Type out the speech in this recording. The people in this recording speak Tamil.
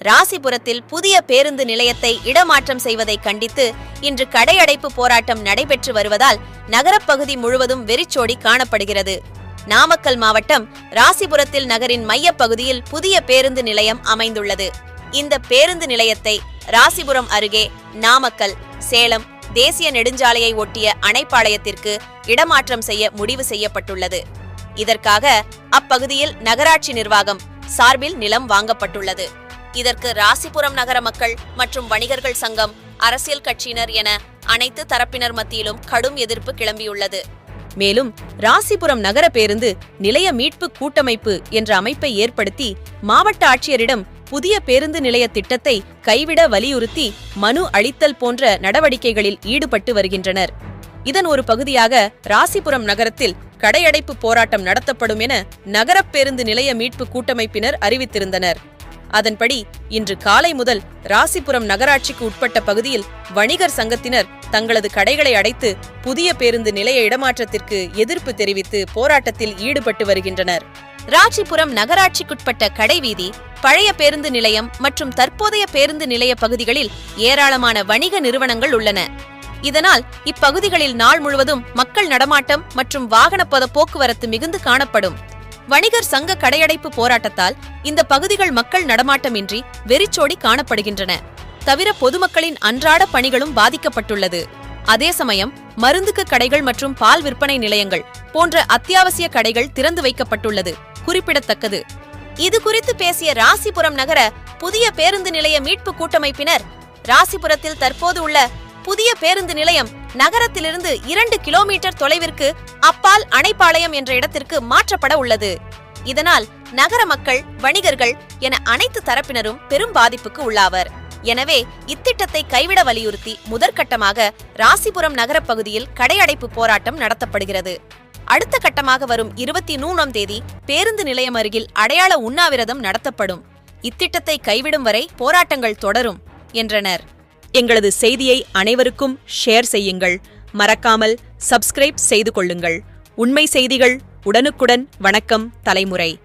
ராசிபுரத்தில் புதிய பேருந்து நிலையத்தை இடமாற்றம் செய்வதை கண்டித்து இன்று கடையடைப்பு போராட்டம் நடைபெற்று வருவதால் நகரப்பகுதி முழுவதும் வெறிச்சோடி காணப்படுகிறது. நாமக்கல் மாவட்டம் ராசிபுரத்தில் நகரின் மையப்பகுதியில் புதிய பேருந்து நிலையம் அமைந்துள்ளது. இந்த பேருந்து நிலையத்தை ராசிபுரம் அருகே நாமக்கல் சேலம் தேசிய நெடுஞ்சாலையை ஒட்டிய அணைப்பாளையத்திற்கு இடமாற்றம் செய்ய முடிவு செய்யப்பட்டுள்ளது. இதற்காக அப்பகுதியில் நகராட்சி நிர்வாகம் சார்பில் நிலம் வாங்கப்பட்டுள்ளது. இதற்கு ராசிபுரம் நகர மக்கள் மற்றும் வணிகர்கள் சங்கம் அரசியல் கட்சியினர் என அனைத்து தரப்பினர் மத்தியிலும் கடும் எதிர்ப்பு கிளம்பியுள்ளது. மேலும் ராசிபுரம் நகர பேருந்து நிலைய மீட்பு கூட்டமைப்பு என்ற அமைப்பை ஏற்படுத்தி மாவட்ட ஆட்சியரிடம் புதிய பேருந்து நிலைய திட்டத்தை கைவிட வலியுறுத்தி மனு அளித்தல் போன்ற நடவடிக்கைகளில் ஈடுபட்டு வருகின்றனர். இதன் ஒரு பகுதியாக ராசிபுரம் நகரத்தில் கடையடைப்பு போராட்டம் நடத்தப்படும் என நகரப் பேருந்து நிலைய மீட்பு கூட்டமைப்பினர் அறிவித்திருந்தனர். அதன்படி இன்று காலை முதல் ராசிபுரம் நகராட்சிக்கு உட்பட்ட பகுதியில் வணிகர் சங்கத்தினர் தங்களது கடைகளை அடைத்து புதிய பேருந்து நிலைய இடமாற்றத்திற்கு எதிர்ப்பு தெரிவித்து போராட்டத்தில் ஈடுபட்டு வருகின்றனர். ராசிபுரம் நகராட்சிக்குட்பட்ட கடைவீதி பழைய பேருந்து நிலையம் மற்றும் தற்போதைய பேருந்து நிலைய பகுதிகளில் ஏராளமான வணிக நிறுவனங்கள் உள்ளன. இதனால் இப்பகுதிகளில் நாள் முழுவதும் மக்கள் நடமாட்டம் மற்றும் வாகன பத போக்குவரத்து மிகுந்து காணப்படும். வணிகர் சங்க கடையடைப்பு போராட்டத்தால் இந்த பகுதிகள் மக்கள் நடமாட்டமின்றி வெறிச்சோடி காணப்படுகின்றன. தவிர பொதுமக்களின் அன்றாட பணிகளும் பாதிக்கப்பட்டுள்ளது. அதே சமயம் மருந்துக்கு கடைகள் மற்றும் பால் விற்பனை நிலையங்கள் போன்ற அத்தியாவசிய கடைகள் திறந்து வைக்கப்பட்டுள்ளது. குறிப்பிடத்தக்கது. இது குறித்து பேசிய ராசிபுரம் நகர புதிய பேருந்து நிலைய மீட்பு கூட்டமைப்பினர் ராசிபுரத்தில் தற்போது உள்ள புதிய பேருந்து நிலையம் நகரத்திலிருந்து இரண்டு கிலோமீட்டர் தொலைவிற்கு அப்பால் அணைப்பாளையம் என்ற இடத்திற்கு மாற்றப்பட உள்ளது. இதனால் நகர மக்கள் வணிகர்கள் என அனைத்து தரப்பினரும் பெரும் பாதிப்புக்கு உள்ளாவர். எனவே இத்திட்டத்தை கைவிட வலியுறுத்தி முதற்கட்டமாக ராசிபுரம் நகரப் பகுதியில் கடையடைப்பு போராட்டம் நடத்தப்படுகிறது. அடுத்த கட்டமாக வரும் இருபத்தி மூணாம் தேதி பேருந்து நிலையம் அருகில் அடையாள உண்ணாவிரதம் நடத்தப்படும். இத்திட்டத்தை கைவிடும் வரை போராட்டங்கள் தொடரும் என்றனர். எங்களது செய்தியை அனைவருக்கும் ஷேர் செய்யுங்கள். மறக்காமல் சப்ஸ்கிரைப் செய்து கொள்ளுங்கள். உண்மை செய்திகள் உடனுக்குடன் வணக்கம் தலைமுறை.